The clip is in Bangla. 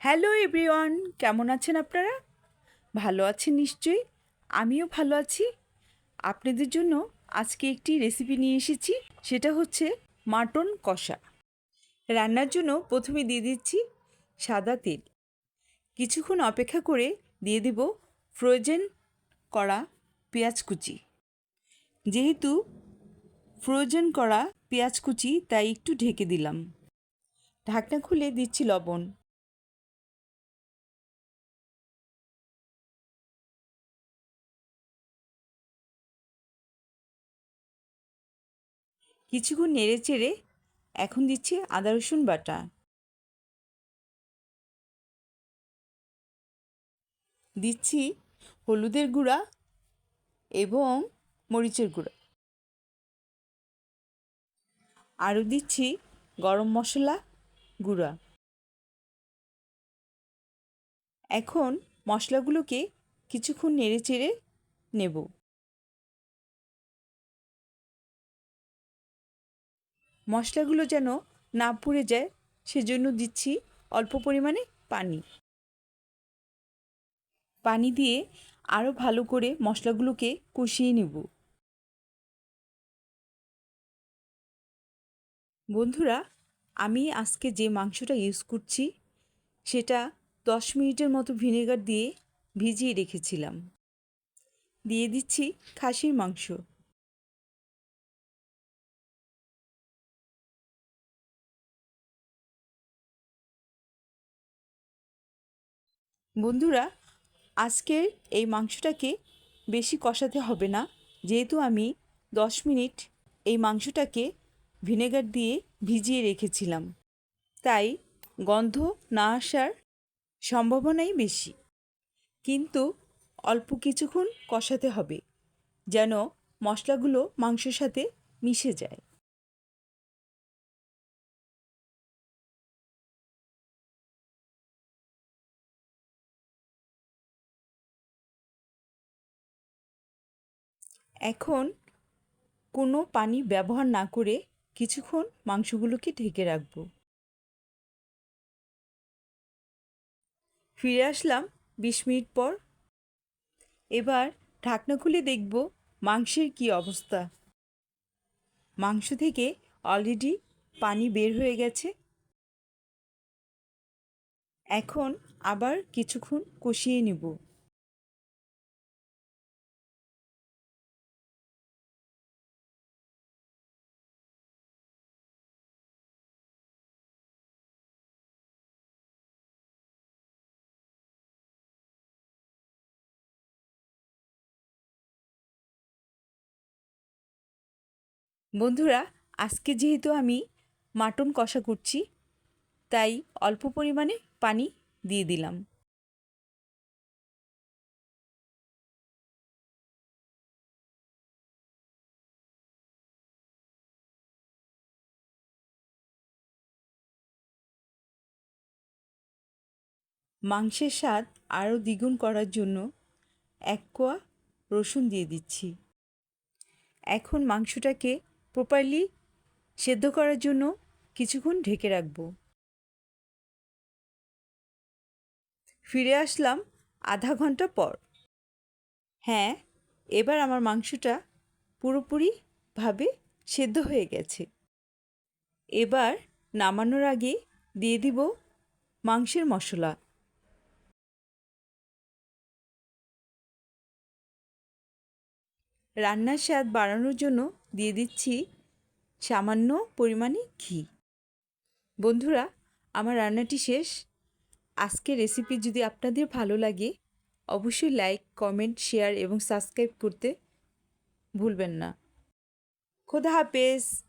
হ্যালো এভরিওয়ান, কেমন আছেন আপনারা? ভালো আছেন নিশ্চয়ই, আমিও ভালো আছি। আপনাদের জন্য আজকে একটি রেসিপি নিয়ে এসেছি, সেটা হচ্ছে মাটন কষা। রান্নার জন্য প্রথমে দিয়ে দিচ্ছি সাদা তেল। কিছুক্ষণ অপেক্ষা করে দিয়ে দেব ফ্রোজেন করা পেঁয়াজ কুচি। যেহেতু ফ্রোজেন করা পেঁয়াজ কুচি, তাই একটু ঢেকে দিলাম। ঢাকনা খুলে দিচ্ছি লবণ। কিছুক্ষণ নেড়ে চেড়ে এখন দিচ্ছি আদা, রসুন বাটা। দিচ্ছি হলুদের গুঁড়া এবং মরিচের গুঁড়া। আরও দিচ্ছি গরম মশলা গুঁড়া। এখন মশলাগুলোকে কিছুক্ষণ নেড়ে চেড়ে নেব। মশলাগুলো যেন না পুড়ে যায়, সেজন্য দিচ্ছি অল্প পরিমাণে পানি। পানি দিয়ে আরও ভালো করে মশলাগুলোকে কষিয়ে নেব। বন্ধুরা, আমি আজকে যে মাংসটা ইউজ করছি, সেটা দশ মিনিটের মতো ভিনেগার দিয়ে ভিজিয়ে রেখেছিলাম। দিয়ে দিচ্ছি খাসির মাংস। বন্ধুরা, আজকের এই মাংসটাকে বেশি কষাতে হবে না। যেহেতু আমি দশ মিনিট এই মাংসটাকে ভিনেগার দিয়ে ভিজিয়ে রেখেছিলাম। তাই গন্ধ না আসার সম্ভাবনাই বেশি। কিন্তু অল্প কিছুক্ষণ কষাতে হবে, যেন মশলাগুলো মাংসের সাথে মিশে যায়। এখন কোনো পানি ব্যবহার না করে কিছুক্ষণ মাংসগুলোকে ঢেকে রাখব। ফিরে আসলাম বিশ মিনিট পর। এবার ঢাকনা খুলে দেখব মাংসের কি অবস্থা। মাংস থেকে অলরেডি পানি বের হয়ে গেছে। এখন আবার কিছুক্ষণ কষিয়ে নেব। বন্ধুরা, আজকে যেহেতু আমি মাটন কষা করছি, তাই অল্প পরিমাণে পানি দিয়ে দিলাম। মাংসের স্বাদ আরও দ্বিগুণ করার জন্য এক কোয়া রসুন দিয়ে দিচ্ছি। এখন মাংসটাকে প্রপারলি সেদ্ধ করার জন্য কিছুক্ষণ ঢেকে রাখব। ফিরে আসলাম আধা ঘণ্টা পর। হ্যাঁ এবার আমার মাংসটা পুরোপুরিভাবে সেদ্ধ হয়ে গেছে। এবার নামানোর আগে দিয়ে দিব মাংসের মশলা। রান্নার স্বাদ বাড়ানোর জন্য দিয়ে দিচ্ছি সামান্য পরিমাণে ঘি। বন্ধুরা, আমার রান্নাটি শেষ। আজকে রেসিপি যদি আপনাদের ভালো লাগে, অবশ্যই লাইক কমেন্ট শেয়ার এবং সাবস্ক্রাইব করতে ভুলবেন না। খোদা হাফেজ।